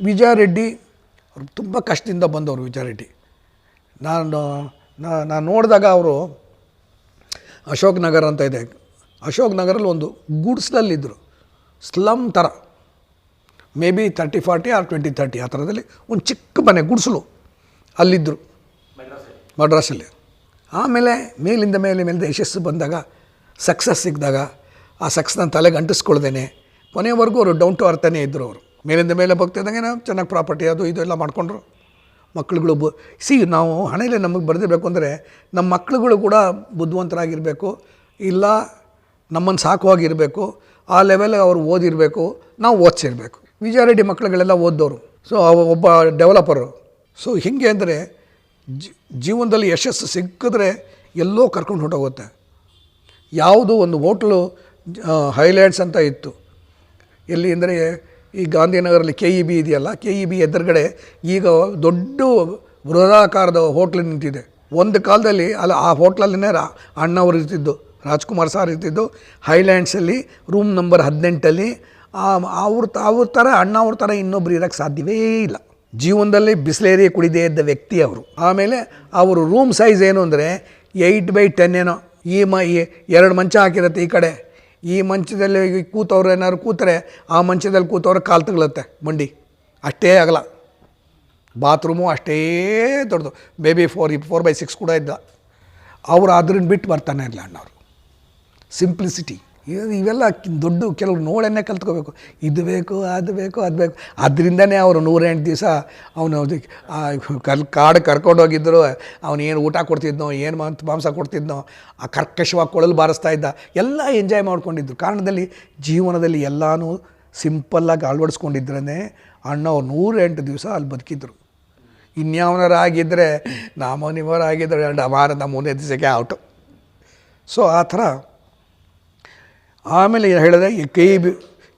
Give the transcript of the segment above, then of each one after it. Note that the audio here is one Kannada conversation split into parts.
ವಿಜಯ ರೆಡ್ಡಿ ಅವ್ರು ತುಂಬ ಕಷ್ಟದಿಂದ ಬಂದವರು ವಿಜಯಾರೆಡ್ಡಿ ನಾನು ನಾನು ನೋಡಿದಾಗ ಅವರು ಅಶೋಕ್ ನಗರ ಅಂತ ಇದೆ. ಅಶೋಕ್ ನಗರಲ್ಲಿ ಒಂದು ಗುಡ್ಸ್ನಲ್ಲಿದ್ದರು. ಸ್ಲಮ್ ಥರ. Maybe thirty forty or twenty thirty ಆ ಥರದಲ್ಲಿ ಒಂದು ಚಿಕ್ಕ ಮನೆ, ಗುಡಿಸಲು ಅಲ್ಲಿದ್ದರು. ಮಡ್ರಾಸಲ್ಲಿ ಆಮೇಲೆ ಮೇಲಿಂದ ಮೇಲೆ ಮೇಲಿಂದ ಯಶಸ್ಸು ಬಂದಾಗ ಸಕ್ಸಸ್ ಸಿಕ್ಕಿದಾಗ, ಆ ಸಕ್ಸನ್ನ ತಲೆಗೆ ಅಂಟಿಸ್ಕೊಳ್ದೇನೆ ಕೊನೆಯವರೆಗೂ ಅವರು ಡೌನ್ ಟು ಅರ್ಥನೇ ಇದ್ದರು ಅವರು. ಮೇಲಿಂದ ಮೇಲೆ ಹೋಗ್ತಿದ್ದಂಗೆ ಚೆನ್ನಾಗಿ ಪ್ರಾಪರ್ಟಿ ಅದು ಇದು ಎಲ್ಲ ಮಾಡಿಕೊಂಡ್ರು. ಮಕ್ಕಳುಗಳು ಬು, ಸಿ ನಾವು ಹಣೆಯಲ್ಲಿ ನಮಗೆ ಬರೆದಿರಬೇಕು ಅಂದರೆ ನಮ್ಮ ಮಕ್ಕಳುಗಳು ಕೂಡ ಬುದ್ಧಿವಂತರಾಗಿರಬೇಕು, ಇಲ್ಲ ನಮ್ಮನ್ನು ಸಾಕುವಾಗಿರಬೇಕು, ಆ ಲೆವೆಲ್ ಅವರು ಓದಿರಬೇಕು, ನಾವು ಓದಿಸಿರ್ಬೇಕು. ವಿಜಯಾರೆಡ್ಡಿ ಮಕ್ಕಳುಗಳೆಲ್ಲ ಓದ್ದವರು ಸೊ ಒಬ್ಬ ಡೆವಲಪರು. ಸೊ, ಹೀಗೆ ಅಂದರೆ ಜೀವನದಲ್ಲಿ ಯಶಸ್ಸು ಸಿಕ್ಕಿದ್ರೆ ಎಲ್ಲೋ ಕರ್ಕೊಂಡು ಹೊರಟೋಗುತ್ತೆ. ಯಾವುದು ಒಂದು ಹೋಟ್ಲು ಹೈಲ್ಯಾಂಡ್ಸ್ ಅಂತ ಇತ್ತು. ಎಲ್ಲಿ ಅಂದರೆ ಈ ಗಾಂಧಿನಗರಲ್ಲಿ ಕೆ ಇ ಬಿ ಇದೆಯಲ್ಲ ಕೆ ಇ ಬಿ ಎದುರುಗಡೆ ಈಗ ದೊಡ್ಡ ಬೃಹದಾಕಾರದ ಹೋಟ್ಲು ನಿಂತಿದೆ. ಒಂದು ಕಾಲದಲ್ಲಿ ಅಲ್ಲಿ, ಆ ಹೋಟ್ಲಲ್ಲಿನೇ ರಾ ಅಣ್ಣವ್ರು ಇರ್ತಿದ್ದು, ರಾಜ್ಕುಮಾರ್ ಸಾರ್ ಇರ್ತಿದ್ದು ಹೈಲ್ಯಾಂಡ್ಸಲ್ಲಿ ರೂಮ್ ನಂಬರ್ ಹದಿನೆಂಟಲ್ಲಿ ಅವ್ರ ಅವ್ರ ಥರ, ಅಣ್ಣ ಅವ್ರ ಥರ ಇನ್ನೊಬ್ರು ಇರೋಕ್ಕೆ ಸಾಧ್ಯವೇ ಇಲ್ಲ. ಜೀವನದಲ್ಲಿ ಬಿಸ್ಲೇರಿ ಕುಡಿದೇ ಇದ್ದ ವ್ಯಕ್ತಿ ಅವರು. ಆಮೇಲೆ ಅವರು ರೂಮ್ ಸೈಜ್ ಏನು ಅಂದರೆ ಏಯ್ಟ್ ಬೈ ಟೆನ್ ಏನೋ, ಈ ಮ ಎರಡು ಮಂಚ ಹಾಕಿರುತ್ತೆ ಈ ಕಡೆ. ಈ ಮಂಚದಲ್ಲಿ ಕೂತವ್ರು ಏನಾದ್ರು ಕೂತರೆ, ಆ ಮಂಚದಲ್ಲಿ ಕೂತವ್ರು ಕಾಲು ತಗಲತ್ತೆ ಮಂಡಿ. ಅಷ್ಟೇ ಆಗಲ್ಲ ಬಾತ್ರೂಮು ಅಷ್ಟೇ ದೊಡ್ಡದು. Baby four four by six ಕೂಡ ಇದ್ದ. ಅವರು ಅದ್ರನ್ನ ಬಿಟ್ಟು ಬರ್ತಾನೆ ಇರಲಿಲ್ಲ ಅಣ್ಣವರು. ಸಿಂಪ್ಲಿಸಿಟಿ ಇವೆಲ್ಲ ದೊಡ್ಡ ಕೆಲವರು ನೋಡನ್ನೇ ಕಲ್ತ್ಕೋಬೇಕು. ಇದು ಬೇಕು, ಅದು ಬೇಕು ಅದು ಬೇಕು. ಅದರಿಂದನೇ ಅವರು ನೂರೆಂಟು ದಿವಸ ಅವನು ಕಲ್ ಕಾಡು ಕರ್ಕೊಂಡೋಗಿದ್ದರು ಅವನು ಏನು ಊಟ ಕೊಡ್ತಿದ್ನೋ, ಏನು ಮಾಂಸ ಮಾಂಸ ಕೊಡ್ತಿದ್ನೋ, ಆ ಕರ್ಕಶವಾಗಿ ಕೊಳಲು ಬಾರಿಸ್ತಾ ಇದ್ದ. ಎಲ್ಲ ಎಂಜಾಯ್ ಮಾಡ್ಕೊಂಡಿದ್ರು. ಕಾರಣದಲ್ಲಿ ಜೀವನದಲ್ಲಿ ಎಲ್ಲನೂ ಸಿಂಪಲ್ಲಾಗಿ ಅಳವಡಿಸ್ಕೊಂಡಿದ್ರೇ ಅಣ್ಣ ಅವ್ರು ನೂರೆಂಟು ದಿವಸ ಅಲ್ಲಿ ಬದುಕಿದ್ರು. ಇನ್ಯಾವನರಾಗಿದ್ದರೆ ನಾಮನಿವರಾಗಿದ್ದರೆ ನಮ್ಮ ಮೂರನೇ ದಿವಸಕ್ಕೆ ಔಟು ಸೊ ಆ ಥರ ಆಮೇಲೆ ಏನು ಹೇಳಿದೆ, ಈ K E B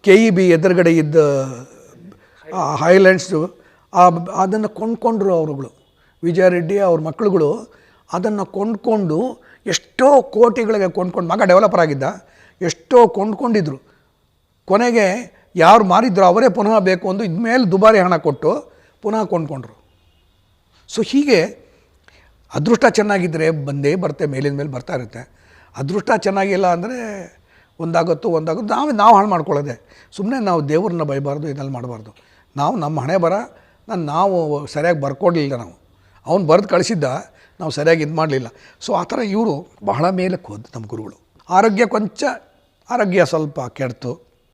K E B ಎದುರುಗಡೆ ಇದ್ದ ಹೈಲ್ಯಾಂಡ್ಸು ಆ ಅದನ್ನು ಕೊಂಡ್ಕೊಂಡ್ರು ಅವರುಗಳು. ವಿಜಯ ರೆಡ್ಡಿ ಅವ್ರ ಮಕ್ಕಳುಗಳು ಅದನ್ನು ಕೊಂಡ್ಕೊಂಡು ಎಷ್ಟೋ ಕೋಟಿಗಳಿಗೆ ಕೊಂಡ್ಕೊಂಡು, ಮಗ ಡೆವಲಪರ್ ಆಗಿದ್ದ, ಎಷ್ಟೋ ಕೊಂಡ್ಕೊಂಡಿದ್ರು. ಕೊನೆಗೆ ಯಾರು ಮಾರಿದ್ರು ಅವರೇ ಪುನಃ ಬೇಕು ಅಂದು ಇದ್ಮೇಲೆ ದುಬಾರಿ ಹಣ ಕೊಟ್ಟು ಪುನಃ ಕೊಂಡ್ಕೊಂಡ್ರು. ಸೊ ಹೀಗೆ ಅದೃಷ್ಟ ಚೆನ್ನಾಗಿದ್ದರೆ ಬಂದೇ ಬರುತ್ತೆ, ಮೇಲಿನ ಮೇಲೆ ಬರ್ತಾ ಇರುತ್ತೆ. ಅದೃಷ್ಟ ಚೆನ್ನಾಗಿಲ್ಲ ಅಂದರೆ ಒಂದಾಗುತ್ತೋ ಒಂದಾಗುತ್ತೋ ನಾವು ನಾವು ಹಾಳು ಮಾಡ್ಕೊಳ್ಳೋದೆ. ಸುಮ್ಮನೆ ನಾವು ದೇವ್ರನ್ನ ಬೈಬಾರ್ದು ಇದೆಲ್ಲ ಮಾಡಬಾರ್ದು. ನಾವು ನಮ್ಮ ಹಣೆ ಬರ, ನಾನು ನಾವು ಸರಿಯಾಗಿ ಬರ್ಕೊಡ್ಲಿಲ್ಲ ನಾವು. ಅವ್ನು ಬರೆದು ಕಳಿಸಿದ್ದ, ನಾವು ಸರಿಯಾಗಿ ಇದು ಮಾಡಲಿಲ್ಲ. ಸೊ, ಆ ಥರ ಇವರು ಬಹಳ ಮೇಲಕ್ಕೆ ಹೋದ ನಮ್ಮ ಗುರುಗಳು. ಆರೋಗ್ಯ ಕೊಂಚ, ಆರೋಗ್ಯ ಸ್ವಲ್ಪ ಕೆಡ್ತು.